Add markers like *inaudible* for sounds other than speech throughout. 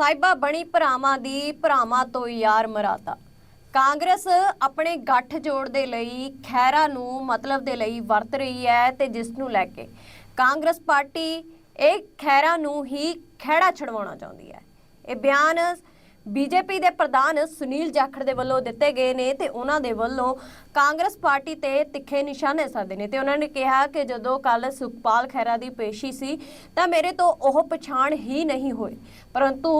ਸਾਹਿਬਾ ਬਣੀ ਭਰਾਵਾਂ ਦੀ, ਭਰਾਵਾਂ ਤੋਂ ਯਾਰ ਮਰਾਤਾ ਕਾਂਗਰਸ ਆਪਣੇ ਗੱਠ ਜੋੜ ਦੇ ਲਈ ਖੈਰਾ ਨੂੰ ਮਤਲਬ ਦੇ ਲਈ ਵਰਤ ਰਹੀ ਹੈ ਤੇ ਜਿਸ ਨੂੰ ਲੈ ਕੇ ਕਾਂਗਰਸ ਪਾਰਟੀ ਇਹ ਖੈਰਾ ਨੂੰ ਹੀ ਖਹਿੜਾ ਛਡਵਾਉਣਾ ਚਾਹੁੰਦੀ ਹੈ। ਇਹ ਬਿਆਨ ਬੀਜੇਪੀ ਦੇ ਪ੍ਰਧਾਨ ਸੁਨੀਲ ਜਾਖੜ ਦੇ ਵੱਲੋਂ ਦਿੱਤੇ ਗਏ ਨੇ ਤੇ ਉਹਨਾਂ ਦੇ ਵੱਲੋਂ ਕਾਂਗਰਸ ਪਾਰਟੀ ਤੇ ਤਿੱਖੇ ਨਿਸ਼ਾਨੇ ਸਾਧੇ ਨੇ ਤੇ ਉਹਨਾਂ ਨੇ ਕਿਹਾ ਕਿ ਜਦੋਂ ਕੱਲ ਸੁਖਪਾਲ ਖਹਿਰਾ ਦੀ ਪੇਸ਼ੀ ਸੀ ਤਾਂ ਮੇਰੇ ਤੋਂ ਉਹ ਪਛਾਣ ਹੀ ਨਹੀਂ ਹੋਏ। ਪਰੰਤੂ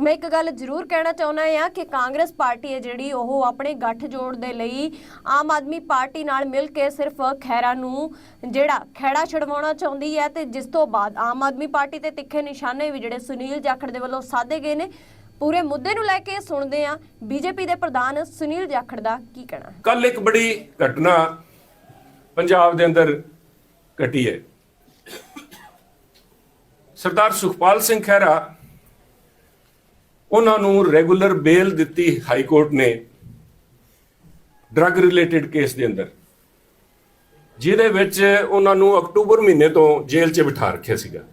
ਮੈਂ ਇੱਕ ਗੱਲ ਜ਼ਰੂਰ ਕਹਿਣਾ ਚਾਹੁੰਦਾ ਹਾਂ ਕਿ ਕਾਂਗਰਸ ਪਾਰਟੀ ਹੈ ਜਿਹੜੀ ਉਹ ਆਪਣੇ ਗੱਠ ਜੋੜ ਦੇ ਲਈ ਆਮ ਆਦਮੀ ਪਾਰਟੀ ਨਾਲ ਮਿਲ ਕੇ ਸਿਰਫ ਖੈਰਾ ਨੂੰ ਜਿਹੜਾ ਖਹਿੜਾ ਛਡਵਾਉਣਾ ਚਾਹੁੰਦੀ ਹੈ ਤੇ ਜਿਸ ਤੋਂ ਬਾਅਦ ਆਮ ਆਦਮੀ ਪਾਰਟੀ ਤੇ ਤਿੱਖੇ ਨਿਸ਼ਾਨੇ ਵੀ ਜਿਹੜੇ ਸੁਨੀਲ ਜਾਖੜ ਦੇ ਵੱਲੋਂ ਸਾਧੇ ਗਏ ਨੇ ਪੂਰੇ ਮੁੱਦੇ ਨੂੰ ਲੈ ਕੇ ਸੁਣਦੇ ਹਾਂ ਬੀਜੇਪੀ ਦੇ ਪ੍ਰਧਾਨ ਸੁਨੀਲ ਜਾਖੜ ਦਾ ਕੀ ਕਹਿਣਾ ਹੈ। ਕੱਲ ਇੱਕ ਬੜੀ ਘਟਨਾ ਪੰਜਾਬ ਦੇ ਅੰਦਰ ਘਟੀ ਹੈ। ਸਰਦਾਰ ਸੁਖਪਾਲ ਸਿੰਘ ਖਹਿਰਾ ਉਹਨਾਂ ਨੂੰ ਰੈਗੂਲਰ ਬੇਲ ਦਿੱਤੀ ਹਾਈ ਕੋਰਟ ਨੇ ਡਰੱਗ ਰਿਲੇਟਡ ਕੇਸ ਦੇ ਅੰਦਰ, ਜਿਹਦੇ ਵਿੱਚ ਉਹਨਾਂ ਨੂੰ ਅਕਤੂਬਰ ਮਹੀਨੇ ਤੋਂ ਜੇਲ੍ਹ 'ਚ ਬਿਠਾ ਰੱਖਿਆ ਸੀਗਾ।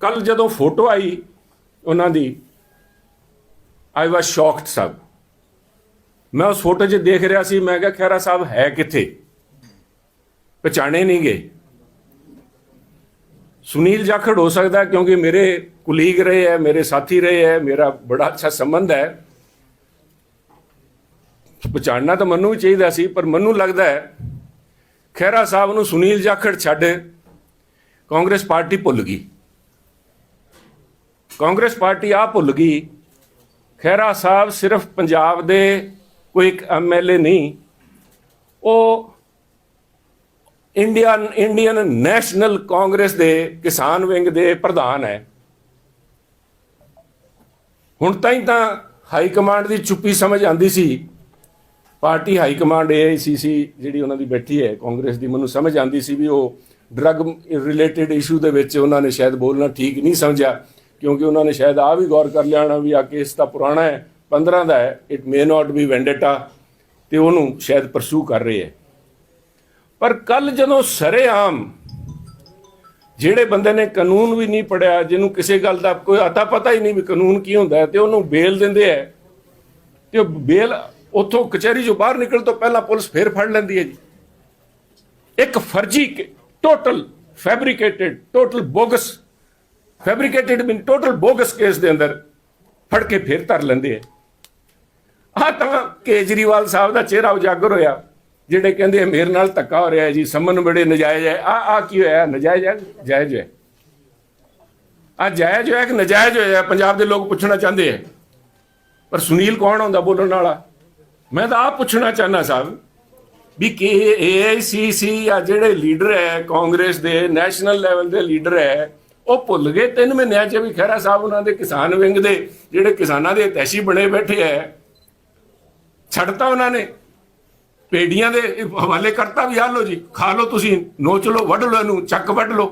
ਕੱਲ ਜਦੋਂ ਫੋਟੋ ਆਈ ਉਹਨਾਂ ਦੀ ਆਈ ਵਾਸ ਸ਼ੌਕਡ ਸਭ ਮੈਂ ਉਸ ਫੋਟੋ 'ਚ ਦੇਖ ਰਿਹਾ ਸੀ, ਮੈਂ ਕਿਹਾ ਖੈਰਾ ਸਾਹਿਬ ਹੈ ਕਿੱਥੇ? ਪਛਾਣੇ ਨਹੀਂ ਗਏ। ਸੁਨੀਲ ਜਾਖੜ ਹੋ ਸਕਦਾ ਕਿਉਂਕਿ ਮੇਰੇ ਕੁਲੀਗ ਰਹੇ ਹੈ, ਮੇਰੇ ਸਾਥੀ ਰਹੇ ਹੈ, ਮੇਰਾ ਬੜਾ ਅੱਛਾ ਸੰਬੰਧ ਹੈ। ਪਛਾਣਨਾ ਤਾਂ ਮੈਨੂੰ ਵੀ ਚਾਹੀਦਾ ਸੀ, ਪਰ ਮੈਨੂੰ ਲੱਗਦਾ ਹੈ ਖੈਰਾ ਸਾਹਿਬ ਨੂੰ ਸੁਨੀਲ ਜਾਖੜ ਛੱਡ ਕਾਂਗਰਸ ਪਾਰਟੀ ਭੁੱਲ ਗਈ। ਕਾਂਗਰਸ ਪਾਰਟੀ ਆ ਭੁੱਲ ਗਈ। ਖੈਰਾ ਸਾਹਿਬ ਸਿਰਫ ਪੰਜਾਬ ਦੇ ਕੋਈ ਇੱਕ ਐਮਐਲਏ ਨਹੀਂ, ਉਹ ਇੰਡੀਅਨ ਇੰਡੀਅਨ ਨੈਸ਼ਨਲ ਕਾਂਗਰਸ ਦੇ ਕਿਸਾਨ ਵਿੰਗ ਦੇ ਪ੍ਰਧਾਨ ਹੈ। ਹੁਣ ਤਾਈਂ ਤਾਂ ਹਾਈ ਕਮਾਂਡ ਦੀ ਚੁੱਪੀ ਸਮਝ ਆਂਦੀ ਸੀ। ਪਾਰਟੀ ਹਾਈ ਕਮਾਂਡ ਏਆਈਸੀਸੀ ਜਿਹੜੀ ਉਹਨਾਂ ਦੀ ਬੈਠੀ ਹੈ, ਕਾਂਗਰਸ ਦੀ, ਮੈਨੂੰ ਸਮਝ ਆਂਦੀ ਸੀ ਵੀ ਉਹ ਡਰੱਗ ਰਿਲੇਟਡ ਇਸ਼ੂ ਦੇ ਵਿੱਚ ਉਹਨਾਂ ਨੇ ਸ਼ਾਇਦ ਬੋਲਣਾ ਠੀਕ ਨਹੀਂ ਸਮਝਿਆ। ਕਿਉਂਕਿ ਉਹਨਾਂ ਨੇ ਸ਼ਾਇਦ ਆ ਵੀ ਗੌਰ ਕਰ ਲਿਆ ਹੋਣਾ ਵੀ ਆ ਕੇਸ ਤਾਂ ਪੁਰਾਣਾ ਹੈ 15 ਦਾ ਹੈ it may not be vendetta ਤੇ ਉਹਨੂੰ ਸ਼ਾਇਦ ਪਰਸੂ ਕਰ ਰਹੇ ਹੈ। ਪਰ ਕੱਲ ਜਦੋਂ ਸਰੇਆਮ ਜਿਹੜੇ ਬੰਦੇ ਨੇ ਕਾਨੂੰਨ ਵੀ ਨਹੀਂ ਪੜਿਆ, ਜਿਹਨੂੰ ਕਿਸੇ ਗੱਲ ਦਾ ਕੋਈ ਅਤਾ ਪਤਾ ਹੀ ਨਹੀਂ ਵੀ ਕਾਨੂੰਨ ਕੀ ਹੁੰਦਾ ਤੇ ਉਹਨੂੰ ਬੇਲ ਦਿੰਦੇ ਹੈ, ਤੇ ਉਹ ਬੇਲ ਉੱਥੋਂ ਕਚਹਿਰੀ ਚੋਂ ਬਾਹਰ ਨਿਕਲ ਤੋਂ ਪਹਿਲਾਂ ਪੁਲਿਸ ਫੇਰ ਫੜ ਲੈਂਦੀ ਹੈ ਜੀ। ਇੱਕ ਫਰਜੀ total fabricated total bogus fabricated mean total bogus case ਦੇ ਅੰਦਰ ਫੜ ਕੇ ਫੇਰ ਧਰ ਲੈਂਦੇ ਹੈ ਆ ਤਾਂ ਕੇਜਰੀਵਾਲ ਸਾਹਿਬ ਦਾ ਚਿਹਰਾ ਉਜਾਗਰ ਹੋਇਆ, ਜਿਹੜੇ ਕਹਿੰਦੇ ਮੇਰੇ ਨਾਲ ਧੱਕਾ ਹੋ ਰਿਹਾ ਹੈ ਜੀ, ਸੰਮਨ ਬੜੇ ਨਜਾਇਜ਼ ਹੈ। ਆ ਆ ਕੀ ਹੋਇਆ? ਨਜਾਇਜ਼ ਹੈ? ਜਾਇਜ਼ ਹੈ। ਆ ਜਾਇਜ਼ ਹੋਇਆ ਕਿ ਨਜਾਇਜ਼ ਹੋਇਆ? ਪੰਜਾਬ ਦੇ ਲੋਕ ਪੁੱਛਣਾ ਚਾਹੁੰਦੇ ਆ। ਪਰ ਸੁਨੀਲ ਕੌਣ ਹੁੰਦਾ ਬੋਲਣ ਵਾਲਾ? ਮੈਂ ਤਾਂ ਆਪ ਪੁੱਛਣਾ ਚਾਹਨਾ ਸਾਹਿਬ ਵੀ ਕਿ ਏਆਈਸੀਸੀ ਆ ਜਿਹੜੇ ਲੀਡਰ ਹੈ, ਕਾਂਗਰਸ ਦੇ, ਨੈਸ਼ਨਲ ਲੈਵਲ ਦੇ ਲੀਡਰ ਹੈ ਉਹ ਭੁੱਲ ਗਏ। ਤਿੰਨ ਮਹੀਨਿਆਂ ਚ ਵੀ ਖਹਿਰਾ ਸਾਹਿਬ ਉਹਨਾਂ ਦੇ ਕਿਸਾਨ ਵਿੰਗ ਦੇ ਜਿਹੜੇ ਕਿਸਾਨਾਂ ਦੇ ਹਿਤੈਸ਼ੀ ਬਣੇ ਬੈਠੇ ਐ, ਛੱਡਤਾ ਉਹਨਾਂ ਨੇ। ਪੇੜੀਆਂ ਦੇ ਹਵਾਲੇ ਕਰਤਾ ਵੀ ਆ ਲੋ ਜੀ, ਖਾ ਲਓ ਤੁਸੀਂ, ਨੋਚ ਲੋ ਵੱਢ ਲੋ ਇਹਨੂੰ, ਚੱਕ ਵੱਢ ਲੋ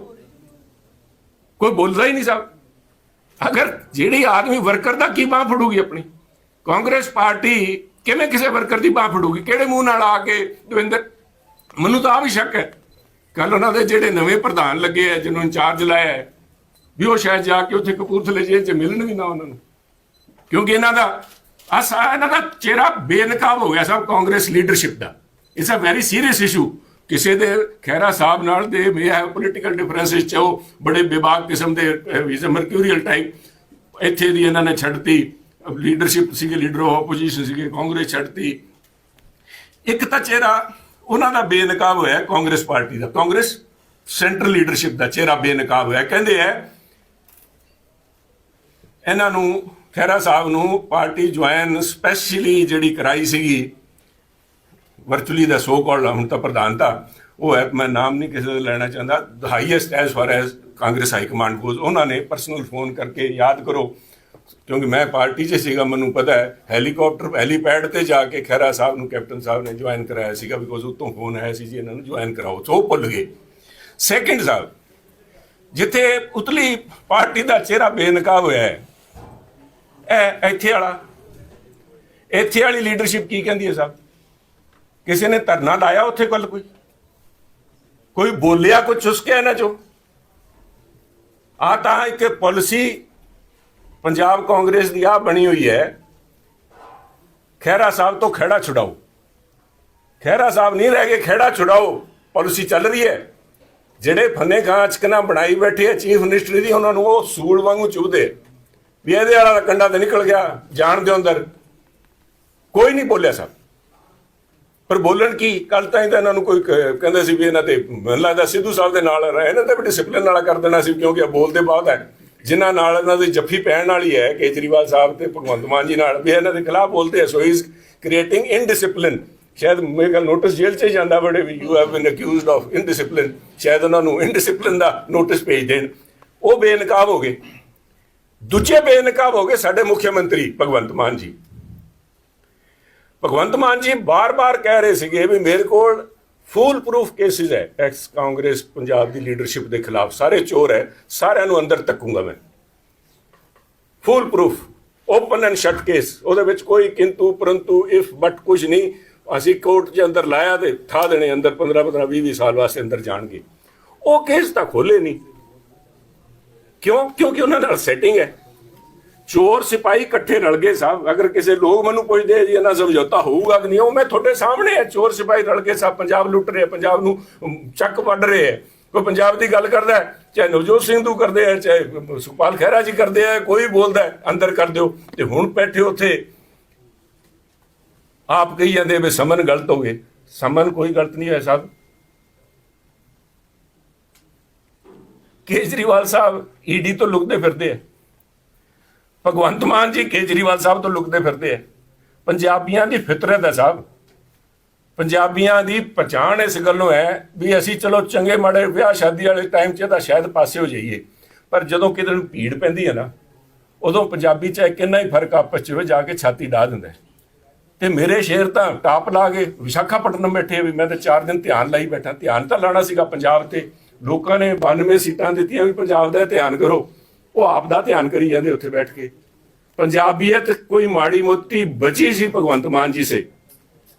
ਕੋਈ ਬੋਲਦਾ ਹੀ ਨਹੀਂ ਸਾਹਿਬ ਅਗਰ ਜਿਹੜੀ ਆਦਮੀ ਵਰਕਰ ਦਾ ਕੀ ਬਾਹ ਫੜੂਗੀ ਆਪਣੀ? ਕਾਂਗਰਸ ਪਾਰਟੀ ਕਿਵੇਂ ਕਿਸੇ ਵਰਕਰ ਦੀ ਬਾਹ ਫੜੂਗੀ? ਕਿਹੜੇ ਮੂੰਹ ਨਾਲ ਆ ਕੇ, ਦਵਿੰਦਰ? ਮੈਨੂੰ ਤਾਂ ਆ ਵੀ ਸ਼ੱਕ ਹੈ ਕੱਲ ਉਹਨਾਂ ਦੇ ਜਿਹੜੇ ਨਵੇਂ ਪ੍ਰਧਾਨ ਲੱਗੇ ਆ ਜਿਹਨੂੰ ਇੰਚਾਰਜ ਲਾਇਆ ਹੈ ਵੀ ਉਹ ਸ਼ਾਇਦ ਜਾ ਕੇ ਉੱਥੇ ਕਪੂਰਥਲੇ ਜੇਲ੍ਹ 'ਚ ਮਿਲਣ ਵੀ ਨਾ ਉਹਨਾਂ ਨੂੰ। ਕਿਉਂਕਿ ਇਹਨਾਂ ਦਾ ਅਸਾ ਇਹਨਾਂ ਦਾ ਚਿਹਰਾ ਬੇਨਕਾਬ ਹੋ ਗਿਆ ਸਭ Congress leadership the. It's a very serious issue ਕਿਸੇ ਦੇ ਖੈਰਾ ਸਾਹਿਬ ਨਾਲ ਦੇ ਮੇ ਹੈਵ ਪੋਲੀਟੀਕਲ ਡਿਫਰੈਂਸਸ ਚ ਉਹ ਬੜੇ ਬੇਬਾਕ ਕਿਸਮ ਦੇ ਵਿਜ਼ ਮਰਕਿਊਰੀਅਲ ਟਾਈਪ ਇੱਥੇ ਦੀ ਇਹਨਾਂ ਨੇ ਛੱਡਤੀ। ਲੀਡਰਸ਼ਿਪ ਸੀਗੇ, ਲੀਡਰ ਆਫ ਆਪੋਜੀਸ਼ਨ ਸੀਗੇ, ਕਾਂਗਰਸ ਛੱਡਤੀ। ਇੱਕ ਤਾਂ ਚਿਹਰਾ ਉਹਨਾਂ ਦਾ ਬੇਨਕਾਬ ਹੋਇਆ ਕਾਂਗਰਸ ਪਾਰਟੀ ਦਾ। ਕਾਂਗਰਸ ਸੈਂਟਰਲ ਲੀਡਰਸ਼ਿਪ ਦਾ ਚਿਹਰਾ ਬੇਨਕਾਬ ਹੋਇਆ। ਕਹਿੰਦੇ ਹੈ ਇਹਨਾਂ ਨੂੰ, ਖਹਿਰਾ ਸਾਹਿਬ ਨੂੰ ਪਾਰਟੀ ਜੁਆਇਨ ਸਪੈਸ਼ਲੀ ਜਿਹੜੀ ਕਰਾਈ ਸੀਗੀ ਵਰਚੁਅਲੀ ਦਾ ਸੋ ਕਾਲਡ ਹੁਣ ਤਾਂ ਪ੍ਰਧਾਨਤਾ ਉਹ ਹੈ, ਮੈਂ ਨਾਮ ਨਹੀਂ ਕਿਸੇ ਦਾ ਲੈਣਾ ਚਾਹੁੰਦਾ the highest as far as Congress high command goes ਉਹਨਾਂ ਨੇ ਪਰਸਨਲ ਫੋਨ ਕਰਕੇ ਯਾਦ ਕਰੋ, ਕਿਉਂਕਿ ਮੈਂ ਪਾਰਟੀ 'ਚ ਸੀਗਾ, ਮੈਨੂੰ ਪਤਾ ਹੈ ਹੈਲੀਕਾਪਟਰ ਹੈਲੀਪੈਡ ਤੇ ਜਾ ਕੇ ਖੈਰਾ ਸਾਹਿਬ ਨੂੰ, ਕੈਪਟਨ ਸਾਹਿਬ ਨੇ ਜੁਆਇਨ ਕਰਾਇਆ ਸੀਗਾ ਬਿਕੋਜ਼ ਉਤੋਂ ਫੋਨ ਆਇਆ ਸੀ ਜੀ ਇਹਨਾਂ ਨੂੰ ਜੁਆਇਨ ਕਰਾਓ, ਸੋ ਭੁੱਲ ਗਏ। ਸੈਕਿੰਡ ਸਾਹਿਬ, ਜਿੱਥੇ ਉਤਲੀ ਪਾਰਟੀ ਦਾ ਚਿਹਰਾ ਬੇਨਕਾਬ ਹੋਇਆ ਹੈ ਇਹ ਇੱਥੇ ਵਾਲਾ। ਇੱਥੇ ਵਾਲੀ ਲੀਡਰਸ਼ਿਪ ਕੀ ਕਹਿੰਦੀ ਹੈ ਸਾਹਿਬ? ਕਿਸੇ ਨੇ ਧਰਨਾ ਲਾਇਆ ਉੱਥੇ ਕੱਲ ਕੋਈ? ਕੋਈ ਬੋਲਿਆ ਕੁਝ ਚੁਸਕਿਆ ਇਹਨਾਂ ਚੋਂ? ਆ ਤਾਂ ਇੱਕ ਪਾਲਿਸੀ ਪੰਜਾਬ ਕਾਂਗਰਸ ਦੀ ਆ ਬਣੀ ਹੋਈ ਹੈ। ਖਹਿਰਾ ਸਾਹਿਬ ਤੋਂ ਖਹਿੜਾ ਛੁਡਾਓ। ਖਹਿਰਾ ਸਾਹਿਬ ਨਹੀਂ ਰਹਿ ਗਏ, ਖਹਿੜਾ ਛੁਡਾਓ। ਪਾਲਿਸੀ ਚੱਲ ਰਹੀ ਹੈ। ਜਿਹੜੇ ਫੰਨੇ ਖਾਂ ਅਚਕਨਾ ਬਣਾਈ ਬੈਠੇ ਆ ਚੀਫ ਮਿਨਿਸਟਰ ਦੀ, ਉਹਨਾਂ ਨੂੰ ਉਹ ਸੂਲ ਵਾਂਗੂ ਚੁਭਦੇ। ਵੀ ਇਹਦੇ ਵਾਲਾ ਕੰਡਾ ਤੇ ਨਿਕਲ ਗਿਆ, ਜਾਣ ਦੇ ਅੰਦਰ। ਕੋਈ ਨਹੀਂ ਬੋਲਿਆ ਸਾਹਿਬ ਪਰ ਬੋਲਣ ਕੀ? ਕੱਲ ਤਾਂ ਹੀ ਤਾਂ ਇਹਨਾਂ ਨੂੰ ਕੋਈ ਕਹਿੰਦੇ ਸੀ ਵੀ ਇਹਨਾਂ ਤੇ ਮੈਨੂੰ ਲੱਗਦਾ ਸਿੱਧੂ ਸਾਹਿਬ ਦੇ ਨਾਲ ਰਹੇ ਇਹਨਾਂ ਤੇ ਵੀ ਡਿਸਪਲਿਨ ਵਾਲਾ ਕਰ ਦੇਣਾ ਸੀ, ਕਿਉਂਕਿ ਇਹ ਬੋਲਦੇ ਬਹੁਤ ਹੈ। ਜਿਨ੍ਹਾਂ ਨਾਲ ਇਹਨਾਂ ਦੀ ਜੱਫੀ ਪੈਣ ਵਾਲੀ ਹੈ, ਕੇਜਰੀਵਾਲ ਸਾਹਿਬ ਤੇ ਭਗਵੰਤ ਮਾਨ ਜੀ ਨਾਲ, ਵੀ ਇਹਨਾਂ ਦੇ ਖਿਲਾਫ ਬੋਲਦੇ ਆ। ਸੋ ਇਜ਼ ਕ੍ਰੀਏਟਿੰਗ ਇਨਡਿਸਪਲਿਨ ਸ਼ਾਇਦ ਮੇਰੇ ਖਿਆਲ ਨੋਟਿਸ ਜੇਲ੍ਹ 'ਚ ਹੀ ਜਾਂਦਾ ਬੜੇ ਵੀ you have been accused of indiscipline ਸ਼ਾਇਦ ਉਹਨਾਂ ਨੂੰ ਇਨਡਿਸਪਲਿਨ ਦਾ ਨੋਟਿਸ ਭੇਜ ਦੇਣ। ਉਹ ਬੇਨਕਾਬ ਹੋ ਗਏ। ਦੂਜੇ ਬੇਨਕਾਬ ਹੋ ਗਏ ਸਾਡੇ ਮੁੱਖ ਮੰਤਰੀ ਭਗਵੰਤ ਮਾਨ ਜੀ। ਭਗਵੰਤ ਮਾਨ ਜੀ ਬਾਰ-ਬਾਰ ਕਹਿ ਰਹੇ ਸੀਗੇ ਵੀ ਮੇਰੇ ਕੋਲ ਫੂਲ ਪ੍ਰੂਫ ਕੇਸਿਸ ਹੈ। ਐਕਸ ਕਾਂਗਰਸ ਪੰਜਾਬ ਦੀ ਲੀਡਰਸ਼ਿਪ ਦੇ ਖਿਲਾਫ ਸਾਰੇ ਚੋਰ ਹੈ, ਸਾਰਿਆਂ ਨੂੰ ਅੰਦਰ ਤੱਕੂਗਾ ਮੈਂ। Fool proof open and shut case ਉਹਦੇ ਵਿੱਚ ਕੋਈ ਕਿੰਤੂ, ਪਰੰਤੂ ਇਫ ਬਟ ਕੁਝ ਨਹੀਂ। ਅਸੀਂ ਕੋਰਟ ਦੇ ਅੰਦਰ ਲਾਇਆ ਤੇ ਠਾ ਦੇਣੇ, ਅੰਦਰ 15 15 20 20 ਸਾਲ ਵਾਸਤੇ ਅੰਦਰ ਜਾਣਗੇ। ਉਹ ਕੇਸ ਤਾਂ ਖੋਲੇ ਨਹੀਂ। ਕਿਉਂ? ਕਿਉਂਕਿ ਉਹਨਾਂ ਨਾਲ ਸੈਟਿੰਗ ਹੈ। ਚੋਰ ਸਿਪਾਹੀ ਇਕੱਠੇ ਰਲ ਗਏ ਸਾਹਿਬ ਅਗਰ ਕਿਸੇ ਲੋਕ ਮੈਨੂੰ ਪੁੱਛਦੇ ਆ ਜੀ ਇਹਨਾਂ ਸਮਝੌਤਾ ਹੋਊਗਾ ਕਿ ਨਹੀਂ ਉਹ ਮੈਂ ਤੁਹਾਡੇ ਸਾਹਮਣੇ ਹੈ ਚੋਰ ਸਿਪਾਹੀ ਰਲ ਕੇ ਸਾਹਿਬ ਪੰਜਾਬ ਲੁੱਟ ਰਹੇ ਪੰਜਾਬ ਨੂੰ ਚੱਕ ਵੱਢ ਰਹੇ ਹੈ ਕੋਈ ਪੰਜਾਬ ਦੀ ਗੱਲ ਕਰਦਾ ਹੈ, ਚਾਹੇ ਨਵਜੋਤ ਸਿੰਘ ਤੂੰ ਕਰਦੇ ਆ ਚਾਹੇ ਸੁਖਪਾਲ ਖਹਿਰਾ ਜੀ ਕਰਦੇ ਆ ਕੋਈ ਬੋਲਦਾ ਅੰਦਰ ਕਰ ਦਿਓ। ਤੇ ਹੁਣ ਬੈਠੇ ਉੱਥੇ ਆਪ ਕਹੀ ਜਾਂਦੇ ਵੀ ਸਮਨ ਗਲਤ ਹੋ ਗਏ। ਸਮਨ ਕੋਈ ਗਲਤ ਨਹੀਂ ਹੋਇਆ ਸਾਹਿਬ ਕੇਜਰੀਵਾਲ ਸਾਹਿਬ ਈਡੀ ਤੋਂ ਲੁਕਦੇ ਫਿਰਦੇ ਆ। ਭਗਵੰਤ ਮਾਨ ਜੀ ਕੇਜਰੀਵਾਲ ਸਾਹਿਬ ਤੋਂ ਲੁਕਦੇ ਫਿਰਦੇ ਆ। ਪੰਜਾਬੀਆਂ ਦੀ ਫਿਤਰਤ ਹੈ ਸਾਹਿਬ। ਪੰਜਾਬੀਆਂ ਦੀ ਪਛਾਣ ਇਸ ਗੱਲੋਂ ਹੈ ਵੀ ਅਸੀਂ ਚਲੋ ਚੰਗੇ ਮਾੜੇ ਵਿਆਹ ਸ਼ਾਦੀ ਵਾਲੇ ਟਾਈਮ 'ਚ ਤਾਂ ਸ਼ਾਇਦ ਪਾਸੇ ਹੋ ਜਾਈਏ। ਪਰ ਜਦੋਂ ਕਿਤੇ ਨੂੰ ਭੀੜ ਪੈਂਦੀ ਹੈ ਨਾ, ਉਦੋਂ ਪੰਜਾਬੀ ਚਾਹੇ ਕਿੰਨਾ ਹੀ ਫ਼ਰਕ ਆਪਸ 'ਚ ਹੋਵੇ ਜਾ ਕੇ ਛਾਤੀ ਢਾ ਦਿੰਦਾ ਹੈ। ਤੇ ਮੇਰੇ ਸ਼ੇਰ ਤਾਂ ਟਾਪ ਲਾ ਕੇ ਵਿਸ਼ਾਖਾਪਟਨਮ ਬੈਠੇ ਵੀ ਮੈਂ ਤਾਂ 4 ਦਿਨ ਧਿਆਨ ਲਾਈ ਬੈਠਾ। ਧਿਆਨ ਤਾਂ ਲਾਣਾ ਸੀਗਾ ਪੰਜਾਬ ਤੇ। ਲੋਕਾਂ ਨੇ 92 ਸੀਟਾਂ ਦਿੱਤੀਆਂ ਵੀ ਪੰਜਾਬ ਦਾ ਧਿਆਨ ਕਰੋ। ਉਹ ਆਪ ਦਾ ਧਿਆਨ ਕਰੀ ਜਾਂਦੇ ਉੱਥੇ ਬੈਠ ਕੇ। ਪੰਜਾਬੀਅਤ ਕੋਈ ਮਾੜੀ ਮੋਟੀ ਬਚੀ ਸੀ ਭਗਵੰਤ ਮਾਨ ਜੀ ਸੇ।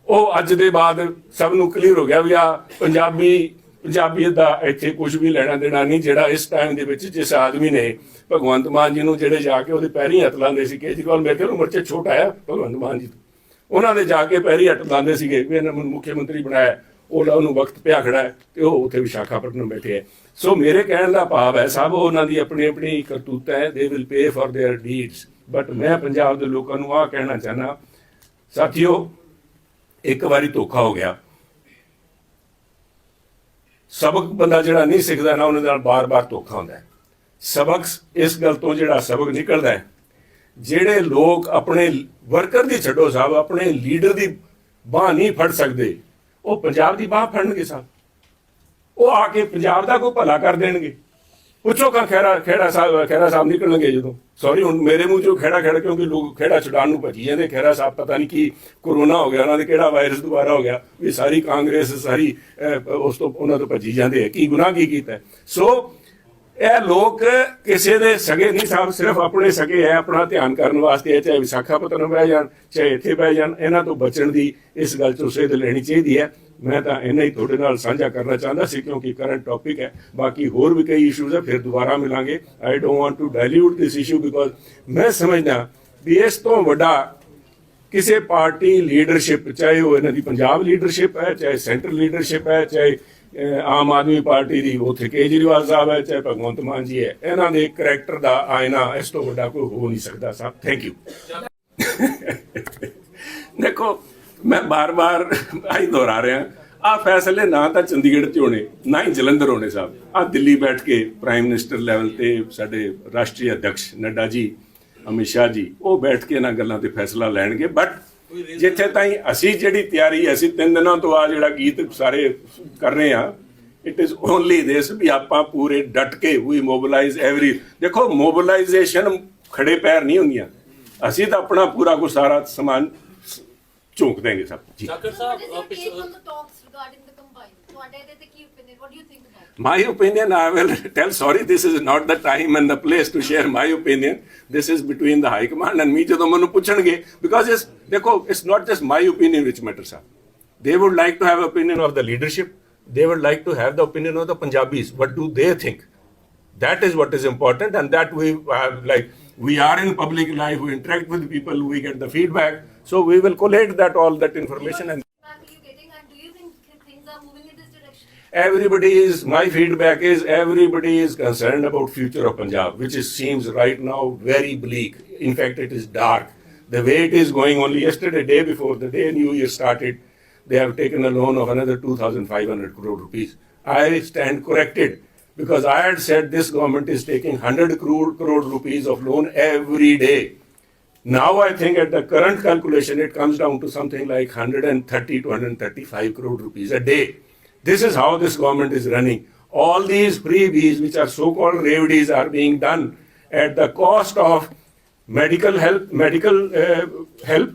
ਉਹ ਅੱਜ ਦੇ ਬਾਅਦ ਸਭ ਨੂੰ ਕਲੀਅਰ ਹੋ ਗਿਆ ਵੀ ਆ ਪੰਜਾਬੀ, ਪੰਜਾਬੀਅਤ ਦਾ ਇੱਥੇ ਕੁਝ ਵੀ ਲੈਣਾ ਦੇਣਾ ਨਹੀਂ, ਜਿਹੜਾ ਇਸ ਟਾਈਮ ਦੇ ਵਿੱਚ ਜਿਸ ਆਦਮੀ ਨੇ ਭਗਵੰਤ ਮਾਨ ਜੀ ਨੂੰ ਜਿਹੜੇ ਜਾ ਕੇ ਉਹਦੇ ਪੈਰੀ ਹੱਥ ਲਾਉਂਦੇ ਸੀ, ਕੇਜਰੀਵਾਲ ਮੇਰੇ ਕੋਲ ਉਮਰ 'ਚ ਛੋਟਾ ਆ ਭਗਵੰਤ ਮਾਨ ਜੀ। ਉਹਨਾਂ ਦੇ ਜਾ ਕੇ ਪੈਰੀ ਹੱਥ ਲਾਉਂਦੇ ਸੀਗੇ ਵੀ ਇਹਨਾਂ ਨੂੰ ਮੁੱਖ ਮੰਤਰੀ ਬਣਾਇਆ। ਉਹਦਾ ਉਹਨੂੰ ਵਕਤ ਪਿਆ ਖੜਾ ਹੈ ਤੇ ਉਹ ਉੱਥੇ ਵਿਸ਼ਾਖਾਪਟਨਮ ਬੈਠੇ ਹੈ। ਸੋ ਮੇਰੇ ਕਹਿਣ ਦਾ ਭਾਵ ਹੈ, ਸਭ ਉਹਨਾਂ ਦੀ ਆਪਣੀ ਆਪਣੀ ਕਰਤੂਤ ਹੈ they will pay for their deeds but ਮੈਂ ਪੰਜਾਬ ਦੇ ਲੋਕਾਂ ਨੂੰ ਆਹ ਕਹਿਣਾ ਚਾਹਨਾ ਸਾਥੀਓ, ਇੱਕ ਵਾਰੀ ਧੋਖਾ ਹੋ ਗਿਆ। ਸਬਕ ਬੰਦਾ ਜਿਹੜਾ ਨਹੀਂ ਸਿੱਖਦਾ ਨਾ ਉਹਨਾਂ ਨਾਲ ਬਾਰ-ਬਾਰ ਧੋਖਾ ਹੁੰਦਾ ਹੈ। ਸਬਕ ਇਸ ਗੱਲ ਤੋਂ ਜਿਹੜਾ ਸਬਕ ਨਿਕਲਦਾ ਹੈ, ਜਿਹੜੇ ਲੋਕ ਆਪਣੇ ਵਰਕਰ ਦੀ ਛੱਡੋ ਸਾਹਿਬ, ਆਪਣੇ ਲੀਡਰ ਦੀ ਬਾਹ ਨਹੀਂ ਫੜ ਸਕਦੇ ਉਹ ਪੰਜਾਬ ਦੀ ਬਾਹ ਫੜਨਗੇ ਸਾਹਿਬ ਉਹ ਆ ਕੇ ਪੰਜਾਬ ਦਾ ਕੋਈ ਭਲਾ ਕਰ ਦੇਣਗੇ। ਪੁੱਛੋ ਕਾ ਖੈਰਾ ਖੇੜਾ ਸਾਹਿਬ ਖੈਰਾ ਸਾਹਿਬ ਨਿਕਲਣਗੇ ਜਦੋਂ। ਸੌਰੀ ਹੁਣ ਮੇਰੇ ਮੂੰਹ ਚੋਂ ਖੇੜਾ ਖੇੜਾ ਕਿਉਂਕਿ ਲੋਕ ਖੇੜਾ ਛੁਡਾਉਣ ਨੂੰ ਭੱਜੀ ਜਾਂਦੇ। ਖੈਰਾ ਸਾਹਿਬ ਪਤਾ ਨਹੀਂ ਕੀ ਕਰੋਨਾ ਹੋ ਗਿਆ, ਉਹਨਾਂ ਦੇ ਕਿਹੜਾ ਵਾਇਰਸ ਦੁਬਾਰਾ ਹੋ ਗਿਆ। ਵੀ ਸਾਰੀ ਕਾਂਗਰਸ, ਸਾਰੀ ਉਸ ਤੋਂ ਉਹਨਾਂ ਤੋਂ ਭੱਜੀ ਜਾਂਦੇ ਆ। ਕੀ ਗੁਨਾਹ ਕੀ ਕੀਤਾ? ਸੋ ਇਹ ਲੋਕ ਕਿਸੇ ਦੇ ਸਗੇ ਨਹੀਂ ਸਾਹਿਬ ਸਿਰਫ ਆਪਣੇ ਸਗੇ ਹੈ, ਆਪਣਾ ਧਿਆਨ ਕਰਨ ਵਾਸਤੇ ਹੈ, ਚਾਹੇ ਵਿਸ਼ਾਖਾਪਟਨਮ ਬਹਿ ਜਾਣ, ਚਾਹੇ ਇੱਥੇ ਬਹਿ ਜਾਣ, ਇਹਨਾਂ ਤੋਂ ਬਚਣ ਦੀ ਇਸ ਗੱਲ ਤੋਂ ਸੇਧ ਲੈਣੀ ਚਾਹੀਦੀ ਹੈ। ਮੈਂ ਤਾਂ ਇਹਨਾਂ ਹੀ ਤੁਹਾਡੇ ਨਾਲ ਸਾਂਝਾ ਕਰਨਾ ਚਾਹੁੰਦਾ ਸੀ, ਕਿਉਂਕਿ ਕਰੰਟ ਟੌਪਿਕ ਹੈ, ਬਾਕੀ ਹੋਰ ਵੀ ਕਈ ਇਸ਼ੂਜ਼ ਹੈ, ਫਿਰ ਦੁਬਾਰਾ ਮਿਲਾਂਗੇ। I don't want to dilute this issue because ਮੈਂ ਸਮਝਦਾ ਵੀ ਇਸ ਤੋਂ ਵੱਡਾ ਕਿਸੇ ਪਾਰਟੀ ਲੀਡਰਸ਼ਿਪ ਚਾਹੇ ਉਹ ਇਹਨਾਂ ਦੀ ਪੰਜਾਬ ਲੀਡਰਸ਼ਿਪ ਹੈ, ਚਾਹੇ ਸੈਂਟਰ ਲੀਡਰਸ਼ਿਪ ਹੈ, ਚਾਹੇ ਆਮ ਆਦਮੀ ਪਾਰਟੀ ਦੀ ਉੱਥੇ ਕੇਜਰੀਵਾਲ ਸਾਹਿਬ ਹੈ, ਚਾਹੇ ਭਗਵੰਤ ਮਾਨ ਜੀ ਹੈ। ਇਹਨਾਂ ਦੇ ਕਰੈਕਟਰ ਦਾ ਆਇਨਾ ਇਸ ਤੋਂ ਵੱਡਾ ਕੋਈ ਹੋ ਨਹੀਂ ਸਕਦਾ ਸਾਹਿਬ। ਥੈਂਕ ਯੂ ਦੇਖੋ, ਮੈਂ ਬਾਰ-ਬਾਰ ਆਈ ਦੁਹਰਾ ਰਿਹਾ। ਆ ਫੈਸਲੇ ਨਾ ਤਾਂ ਚੰਡੀਗੜ੍ਹ 'ਚ ਹੋਣੇ, ਨਾ ਹੀ ਜਲੰਧਰ ਹੋਣੇ ਸਾਹਿਬ। ਆ ਦਿੱਲੀ ਬੈਠ ਕੇ ਪ੍ਰਾਈਮ ਮਿਨਿਸਟਰ ਲੈਵਲ ਤੇ ਸਾਡੇ ਰਾਸ਼ਟਰੀ ਅਧਿਕਸ਼ ਨੱਡਾ ਜੀ, ਅਮਿਤ ਸ਼ਾਹ ਜੀ, ਉਹ ਬੈਠ ਕੇ ਇਹਨਾਂ ਗੱਲਾਂ ਤੇ ਫੈਸਲਾ ਲੈਣਗੇ। ਬਟ ਜਿੱਥੇ ਤਾਈਂ ਅਸੀਂ ਜਿਹੜੀ ਤਿਆਰੀ ਅਸੀਂ ਤਿੰਨ ਦਿਨਾਂ ਤੋਂ ਆ ਜਿਹੜਾ ਗੀਤ ਸਾਰੇ ਕਰ ਰਹੇ ਆ ਇਟ ਇਜ਼ ਓਨਲੀ ਦਿਸ ਵੀ ਆਪਾਂ ਪੂਰੇ ਡਟ ਕੇ ਵੀ ਮੋਬਿਲਾਈਜ਼ ਐਵਰੀ ਦੇਖੋ ਮੋਬਿਲਾਈਜੇਸ਼ਨ ਖੜੇ ਪੈਰ ਨਹੀਂ ਹੁੰਦੀਆਂ। ਅਸੀਂ ਤਾਂ ਆਪਣਾ ਪੂਰਾ ਕੋ ਸਾਰਾ ਸਮਾਨ ਝੋਂਕ ਦੇਂਗੇ ਸਭ। ਜੀ। on the talks regarding the combine? ਤੁਹਾਡੇ ਇਹਦੇ ਤੇ ਕੀ do you think about it? My opinion, I will *laughs* tell, sorry, this is not the time and the place to share my opinion. This is between the High Command and me. ਜਦੋਂ ਮੈਨੂੰ ਪੁੱਛਣਗੇ because it's, ਦੇਖੋ it's not just my opinion which matters. sir. They would like to have opinion of the leadership. They would like to have the opinion of the Punjabis. What do they think? That is what is important and that we have like We are in public life, we interact with people, we get the feedback. So we will collate that all that information and Everybody is my feedback is everybody is concerned about future of punjab which is, seems right now very bleak. In fact it is dark. The way it is going only yesterday day before the day new year started they have taken a loan of another 2500 crore rupees. I stand corrected because i had said this government is taking 100 crore crore rupees of loan every day. Now I think at the current calculation, it comes down to something like 130 to 135 crore rupees a day. This is how this government is running. All these freebies, which are so-called revities, are being done at the cost of medical help, medical uh, help,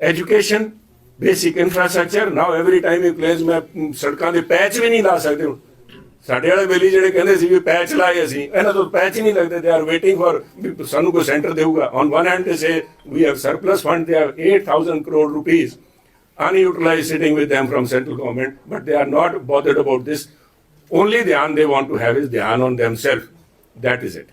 education, basic infrastructure. Now every time you place my mm, sadkaan, the patch me nahi la sakte. ਸਾਡੇ ਵਾਲੇ ਬੇਲੀ ਜਿਹੜੇ ਕਹਿੰਦੇ ਸੀ ਵੀ patch ਲਾਏ ਅਸੀਂ ਇਹਨਾਂ ਤੋਂ patch ਹੀ ਨਹੀਂ ਲੱਗਦੇ ਦੇ ਆਰ ਵੇਟਿੰਗ ਫॉर ਸਾਨੂੰ ਕੋਈ ਸੈਂਟਰ ਦੇਊਗਾ on one hand they say we have surplus fund they have 8000 crore rupees unutilized sitting with them from central government but they are not bothered about this. Only the dhyan they want to have is the dhyan on themselves. That is it